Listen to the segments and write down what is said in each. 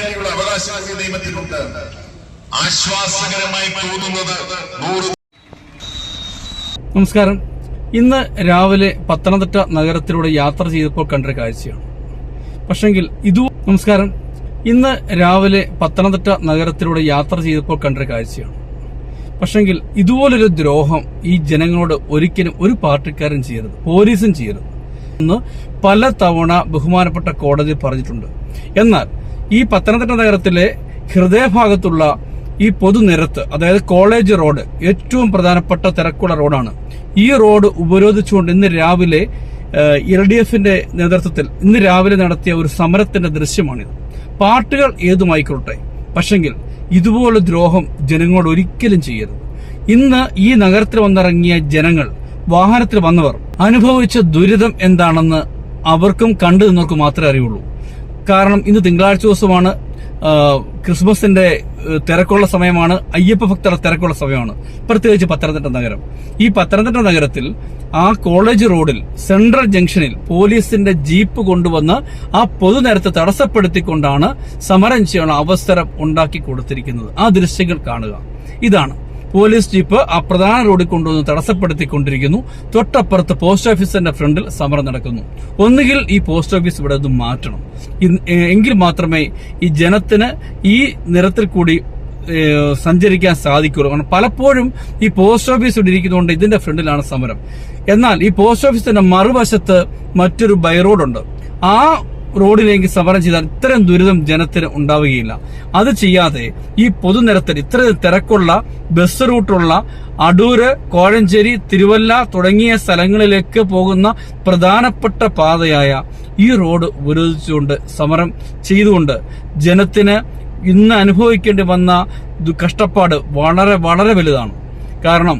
വേണ്ടിയുള്ള അവകാശങ്ങൾ നിയമത്തിലുണ്ട് ആശ്വാസകരമായി തോന്നുന്നത് നമസ്കാരം. ഇന്ന് രാവിലെ പത്തനംതിട്ട നഗരത്തിലൂടെ യാത്ര ചെയ്തപ്പോൾ കണ്ടൊരു കാഴ്ചയാണ്. പക്ഷെങ്കിൽ ഇതു നമസ്കാരം. ഇന്ന് രാവിലെ പത്തനംതിട്ട നഗരത്തിലൂടെ യാത്ര ചെയ്തപ്പോൾ കണ്ടൊരു കാഴ്ചയാണ്. പക്ഷെങ്കിൽ ഇതുപോലൊരു ദ്രോഹം ഈ ജനങ്ങളോട് ഒരിക്കലും ഒരു പാർട്ടിക്കാരും ചെയ്യരുത് പോലീസും ചെയ്യരുത് എന്ന് പല തവണ ബഹുമാനപ്പെട്ട കോടതി പറഞ്ഞിട്ടുണ്ട്. എന്നാൽ ഈ പത്തനംതിട്ട നഗരത്തിലെ ഹൃദയഭാഗത്തുള്ള ഈ പൊതുനിരത്ത് അതായത് കോളേജ് റോഡ് ഏറ്റവും പ്രധാനപ്പെട്ട തിരക്കുള്ള റോഡാണ്. ഈ റോഡ് ഉപരോധിച്ചുകൊണ്ട് ഇന്ന് രാവിലെ എൽ ഡി എഫിന്റെ നേതൃത്വത്തിൽ ഇന്ന് രാവിലെ നടത്തിയ ഒരു സമരത്തിന്റെ ദൃശ്യമാണിത്. പാർട്ടികൾ ഏതുമായിക്കൊള്ളട്ടെ പക്ഷെങ്കിൽ ഇതുപോലെ ദ്രോഹം ജനങ്ങളോട് ഒരിക്കലും ചെയ്യരുത്. ഇന്ന് ഈ നഗരത്തിൽ വന്നിറങ്ങിയ ജനങ്ങൾ വാഹനത്തിൽ വന്നവർ അനുഭവിച്ച ദുരിതം എന്താണെന്ന് അവർക്കും കണ്ടു നിന്നവർക്ക് മാത്രമേ അറിയുള്ളൂ. കാരണം ഇന്ന് തിങ്കളാഴ്ച ദിവസമാണ് ക്രിസ്മസിന്റെ തിരക്കുള്ള സമയമാണ് അയ്യപ്പ ഭക്തരുടെ തിരക്കുള്ള സമയമാണ്. പ്രത്യേകിച്ച് പത്തനംതിട്ട നഗരം. ഈ പത്തനംതിട്ട നഗരത്തിൽ ആ കോളേജ് റോഡിൽ സെൻട്രൽ ജംഗ്ഷനിൽ പോലീസിന്റെ ജീപ്പ് കൊണ്ടുവന്ന് ആ പൊതുനേരത്തെ തടസ്സപ്പെടുത്തിക്കൊണ്ടാണ് സമരം ചെയ്യാനുള്ള അവസരം ഉണ്ടാക്കി കൊടുത്തിരിക്കുന്നത്. ആ ദൃശ്യങ്ങൾ കാണുക. ഇതാണ് പോലീസ് ജീപ്പ് ആ പ്രധാന റോഡിൽ കൊണ്ടുവന്ന് തടസ്സപ്പെടുത്തിക്കൊണ്ടിരിക്കുന്നു. തൊട്ടപ്പുറത്ത് പോസ്റ്റ് ഓഫീസിന്റെ ഫ്രണ്ടിൽ സമരം നടക്കുന്നു. ഒന്നുകിൽ ഈ പോസ്റ്റ് ഓഫീസ് ഇവിടെ നിന്ന് മാറ്റണം. എങ്കിൽ മാത്രമേ ഈ ജനത്തിന് ഈ നിരത്തിൽ കൂടി സഞ്ചരിക്കാൻ സാധിക്കുള്ളൂ. കാരണം പലപ്പോഴും ഈ പോസ്റ്റ് ഓഫീസ് ഇവിടെ ഇരിക്കുന്നതുകൊണ്ട് ഇതിന്റെ ഫ്രണ്ടിലാണ് സമരം. എന്നാൽ ഈ പോസ്റ്റ് ഓഫീസിന്റെ മറുവശത്ത് മറ്റൊരു ബൈ ഉണ്ട് ആ റോഡിലേക്ക് സമരം ചെയ്താൽ ഇത്തരം ദുരിതം ജനത്തിന് ഉണ്ടാവുകയില്ല. അത് ചെയ്യാതെ ഈ പൊതുനിരത്തിൽ ഇത്ര തിരക്കുള്ള ബസ് റൂട്ടുള്ള അടൂര് കോഴഞ്ചേരി തിരുവല്ല തുടങ്ങിയ സ്ഥലങ്ങളിലേക്ക് പോകുന്ന പ്രധാനപ്പെട്ട പാതയായ ഈ റോഡ് ഉപരോധിച്ചുകൊണ്ട് സമരം ചെയ്തുകൊണ്ട് ജനത്തിന് ഇന്ന് അനുഭവിക്കേണ്ടി വന്ന കഷ്ടപ്പാട് വളരെ വളരെ വലുതാണ്. കാരണം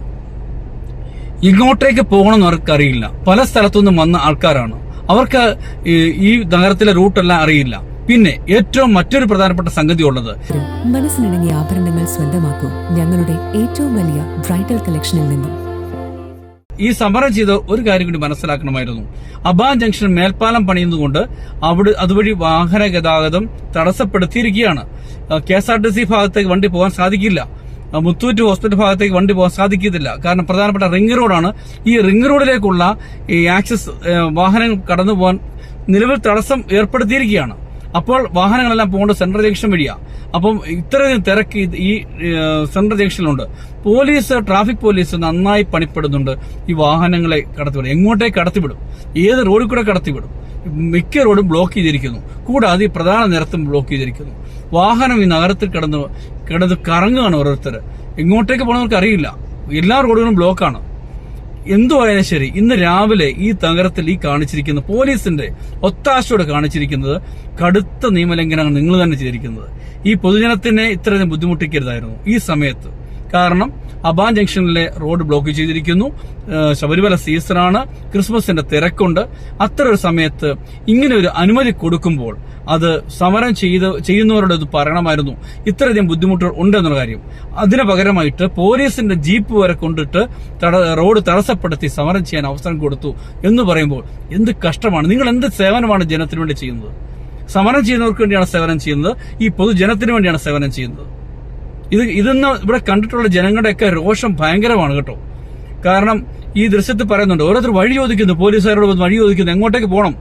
ഇങ്ങോട്ടേക്ക് പോകണമെന്ന് അവർക്കറിയില്ല പല സ്ഥലത്തുനിന്നും വന്ന ആൾക്കാരാണ്. അവർക്ക് ഈ- നഗരത്തിലെ റൂട്ടെല്ലാം അറിയില്ല. പിന്നെ ഏറ്റവും മറ്റൊരു പ്രധാനപ്പെട്ട സംഗതി ഉള്ളത്. മനസ്സിനിണങ്ങിയ ആഭരണങ്ങൾ സ്വന്തമാക്കൂ ഞങ്ങളുടെ ഏറ്റവും വലിയ ബ്രൈഡൽ കളക്ഷനിൽ നിന്നും. ഈ സമരം ചെയ്ത ഒരു കാര്യം കൂടി മനസ്സിലാക്കണമായിരുന്നു. അബാൻ ജംഗ്ഷൻ മേൽപ്പാലം പണിയുന്നതുകൊണ്ട് അവിടെ അതുവഴി വാഹന ഗതാഗതം തടസ്സപ്പെടുത്തിയിരിക്കുകയാണ്. K S R T C ഭാഗത്തേക്ക് വണ്ടി പോകാൻ സാധിക്കില്ല. മുത്തൂറ്റ് ഹോസ്പിറ്റൽ ഭാഗത്തേക്ക് വണ്ടി പോകാൻ സാധിക്കത്തില്ല. കാരണം പ്രധാനപ്പെട്ട റിംഗ് റോഡാണ്. ഈ റിംഗ് റോഡിലേക്കുള്ള ഈ ആക്സസ് വാഹനം കടന്നു പോകാൻ നിലവിൽ തടസ്സം ഏർപ്പെടുത്തിയിരിക്കുകയാണ്. അപ്പോൾ വാഹനങ്ങളെല്ലാം പോകേണ്ടത് സെൻട്രൽ ജംഗ്ഷൻ വഴിയാ. അപ്പം ഇത്രയും തിരക്ക് ഈ സെൻട്രൽ ജംഗ്ഷനിലുണ്ട്. പോലീസ് ട്രാഫിക് പോലീസ് നന്നായി പണിപ്പെടുന്നുണ്ട് ഈ വാഹനങ്ങളെ കടത്തിവിടും എങ്ങോട്ടേക്ക് കടത്തിവിടും? ഏത് റോഡിൽ കൂടെ കടത്തിവിടും? മിക്ക റോഡും ബ്ലോക്ക് ചെയ്തിരിക്കുന്നു. കൂടാതെ പ്രധാന നിരത്തും ബ്ലോക്ക് ചെയ്തിരിക്കുന്നു. വാഹനം ഈ നഗരത്തിൽ കിടന്ന് കിടന്ന് കറങ്ങുകയാണ് ഓരോരുത്തർ. എങ്ങോട്ടേക്ക് പോകണമെന്നവർക്ക് അറിയില്ല. എല്ലാ റോഡുകളും ബ്ലോക്കാണ് എന്തുവായാലും ശരി ഇന്ന് രാവിലെ ഈ നഗരത്തിൽ ഈ കാണിച്ചിരിക്കുന്ന പോലീസിന്റെ ഒത്താശയോടെ കാണിച്ചിരിക്കുന്നത് കടുത്ത നിയമലംഘനമാണ് നിങ്ങൾ തന്നെ ചെയ്തിരിക്കുന്നത്. ഈ പൊതുജനത്തിനെ ഇത്രയധികം ബുദ്ധിമുട്ടിക്കരുതായിരുന്നു. ഈ സമയത്ത് കാരണം അബാൻ ജംഗ്ഷനിലെ റോഡ് ബ്ലോക്ക് ചെയ്തിരിക്കുന്നു. ശബരിമല സീസണാണ്. ക്രിസ്മസിന്റെ തിരക്കുണ്ട്. അത്ര ഒരു സമയത്ത് ഇങ്ങനെ ഒരു അനുമതി കൊടുക്കുമ്പോൾ അത് സമരം ചെയ്ത് ചെയ്യുന്നവരോട് ഇത് പറയണമായിരുന്നു. ഇത്രയധികം ബുദ്ധിമുട്ടുകൾ ഉണ്ടെന്നുള്ള കാര്യം. അതിന് പകരമായിട്ട് പോലീസിന്റെ ജീപ്പ് വരെ കൊണ്ടിട്ട് റോഡ് തടസ്സപ്പെടുത്തി സമരം ചെയ്യാൻ അവസരം കൊടുത്തു എന്ന് പറയുമ്പോൾ എന്ത് കഷ്ടമാണ്. നിങ്ങൾ എന്ത് സേവനമാണ് ജനത്തിനു വേണ്ടി ചെയ്യുന്നത്? സമരം ചെയ്യുന്നവർക്ക് വേണ്ടിയാണ് സേവനം ചെയ്യുന്നത്. ഈ പൊതുജനത്തിന് വേണ്ടിയാണ് സേവനം ചെയ്യുന്നത്. ഇത് ഇതെന്ന് ഇവിടെ കണ്ടിട്ടുള്ള ജനങ്ങളുടെയൊക്കെ രോഷം ഭയങ്കരമാണ് കേട്ടോ. കാരണം ഈ ദൃശ്യത്തിൽ പറയുന്നുണ്ട് ഓരോരുത്തർ വഴി ചോദിക്കുന്നു പോലീസുകാരോട് വഴി ചോദിക്കുന്നു എങ്ങോട്ടേക്ക് പോകണം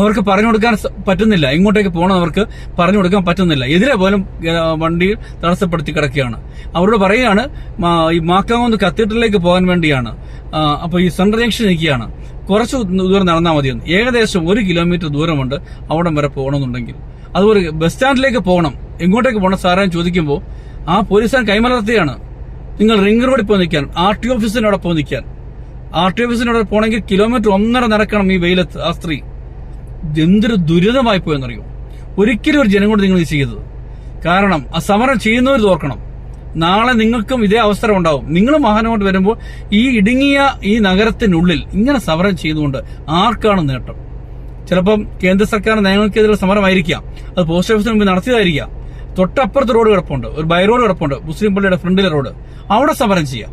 അവർക്ക് പറഞ്ഞു കൊടുക്കാൻ പറ്റുന്നില്ല. ഇങ്ങോട്ടേക്ക് പോകണം അവർക്ക് പറഞ്ഞു കൊടുക്കാൻ പറ്റുന്നില്ല. എതിരെ പോലും വണ്ടി തടസ്സപ്പെടുത്തി കിടക്കുകയാണ്. അവരോട് പറയുകയാണ് ഈ മാക്കാവുന്ന കത്തീഡ്രലിലേക്ക് പോകാൻ വേണ്ടിയാണ്. അപ്പോൾ അപ്പൊ ഈ സെൻട്രൽ ജംഗ്ഷൻ നിൽക്കുകയാണ്. കുറച്ച് ദൂരം നടന്നാൽ മതിയെന്ന് ഏകദേശം ഒരു കിലോമീറ്റർ ദൂരമുണ്ട്. അവിടം വരെ പോകണമെന്നുണ്ടെങ്കിൽ. അതുപോലെ ബസ് സ്റ്റാൻഡിലേക്ക് പോകണം. എങ്ങോട്ടേക്ക് പോകണം സാറേ ചോദിക്കുമ്പോൾ ആ പോലീസുകാരൻ കൈമലർത്തിയാണ്. നിങ്ങൾ റിംഗ് റോഡിൽ പോയി നിൽക്കാൻ ആർ ടി ഓഫീസിനോടെ പോയി നിൽക്കാൻ. ആർ ടി ഓഫീസിനോടെ പോണെങ്കിൽ കിലോമീറ്റർ ഒന്നര നടക്കണം ഈ വെയിലത്ത് ആ സ്ത്രീ. എന്തൊരു ദുരിതമായി പോയെന്നറിയോ? ഒരിക്കലും ഒരു ജനം കൊണ്ട് നിങ്ങൾ ഇത് ചെയ്തത് കാരണം ആ സമരം ചെയ്യുന്നവർ തോർക്കണം നാളെ നിങ്ങൾക്കും ഇതേ അവസരം ഉണ്ടാവും. നിങ്ങൾ മഹാനോട്ട് വരുമ്പോൾ ഈ ഇടുങ്ങിയ ഈ നഗരത്തിനുള്ളിൽ ഇങ്ങനെ സമരം ചെയ്തുകൊണ്ട് ആർക്കാണ് നേട്ടം? ചിലപ്പം കേന്ദ്ര സർക്കാർ നയങ്ങൾക്കെതിരെ സമരമായിരിക്കാം. അത് പോസ്റ്റ് ഓഫീസിന് മുമ്പ് നടത്തിയതായിരിക്കാം. തൊട്ടപ്പുറത്ത് റോഡ് കിടപ്പുണ്ട്. ഒരു ബൈ റോഡ് കിടപ്പുണ്ട്. മുസ്ലിം പള്ളിയുടെ ഫ്രണ്ടിലെ റോഡ്. അവിടെ സമരം ചെയ്യാം.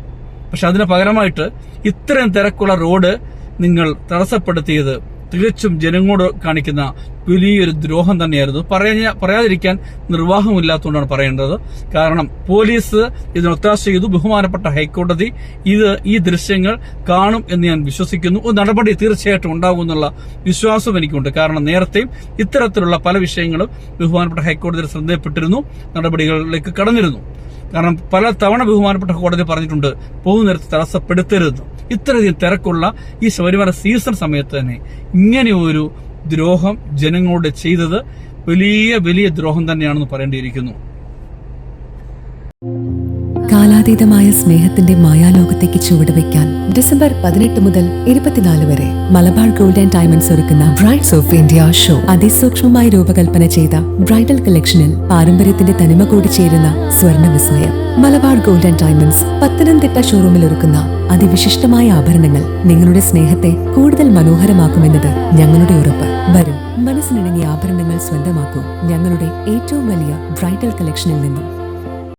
പക്ഷെ അതിന് പകരമായിട്ട് ഇത്രയും തിരക്കുള്ള റോഡ് നിങ്ങൾ തടസ്സപ്പെടുത്തിയത് തികച്ചും ജനങ്ങളോട് കാണിക്കുന്ന വലിയൊരു ദ്രോഹം തന്നെയായിരുന്നു. പറയാ പറയാതിരിക്കാൻ നിർവാഹമില്ലാത്തതുകൊണ്ടാണ് പറയേണ്ടത്. കാരണം പോലീസ് ഇതിന് ഒത്താശ ചെയ്തു. ബഹുമാനപ്പെട്ട ഹൈക്കോടതി ഇത് ഈ ദൃശ്യങ്ങൾ കാണും എന്ന് ഞാൻ വിശ്വസിക്കുന്നു. ഒരു നടപടി തീർച്ചയായിട്ടും ഉണ്ടാകും എന്നുള്ള വിശ്വാസം എനിക്കുണ്ട്. കാരണം നേരത്തെയും ഇത്തരത്തിലുള്ള പല വിഷയങ്ങളും ബഹുമാനപ്പെട്ട ഹൈക്കോടതിയിൽ ശ്രദ്ധയപ്പെട്ടിരുന്നു നടപടികളിലേക്ക് കടന്നിരുന്നു. കാരണം പല തവണ ബഹുമാനപ്പെട്ട കോടതി പറഞ്ഞിട്ടുണ്ട് പൊതുനിരത്ത് തടസ്സപ്പെടുത്തരുത് ഇത്രയധികം തിരക്കുള്ള ഈ ശബരിമല സീസൺ സമയത്ത് തന്നെ ഇങ്ങനെ ഒരു ദ്രോഹം ജനങ്ങളോട് ചെയ്തത് വലിയ വലിയ ദ്രോഹം തന്നെയാണെന്ന് പറയേണ്ടിയിരിക്കുന്നു. കാലാതീതമായ സ്നേഹത്തിന്റെ മായാലോകത്തേക്ക് ചുവടുവെക്കാൻ ഡിസംബർ പതിനെട്ട് മുതൽ ഇരുപത്തിനാല് വരെ മലബാർ ഗോൾഡ് ആൻഡ് ഡയമണ്ട്സ് ഒരുക്കുന്ന ബ്രൈഡ്സ് ഓഫ് ഇന്ത്യ ഷോ അതിസൂക്ഷ്മമായി രൂപകൽപ്പന ചെയ്ത ബ്രൈഡൽ കളക്ഷനിൽ പാരമ്പര്യത്തിന്റെ തനിമ കൂടി ചേരുന്ന സ്വർണ വിസ്മയം. Malabar gold and diamonds Pathanamthitta ഷോറൂമിൽ ഒരുക്കുന്ന അതിവിശിഷ്ടമായ ആഭരണങ്ങൾ നിങ്ങളുടെ സ്നേഹത്തെ കൂടുതൽ മനോഹരമാക്കുമെന്നത് ഞങ്ങളുടെ ഉറപ്പ്. വരും. മനസ്സിനിണങ്ങിയ ആഭരണങ്ങൾ സ്വന്തമാക്കൂ. ഞങ്ങളുടെ ഏറ്റവും വലിയ ബ്രൈഡൽ കളക്ഷനിൽ നിന്നും.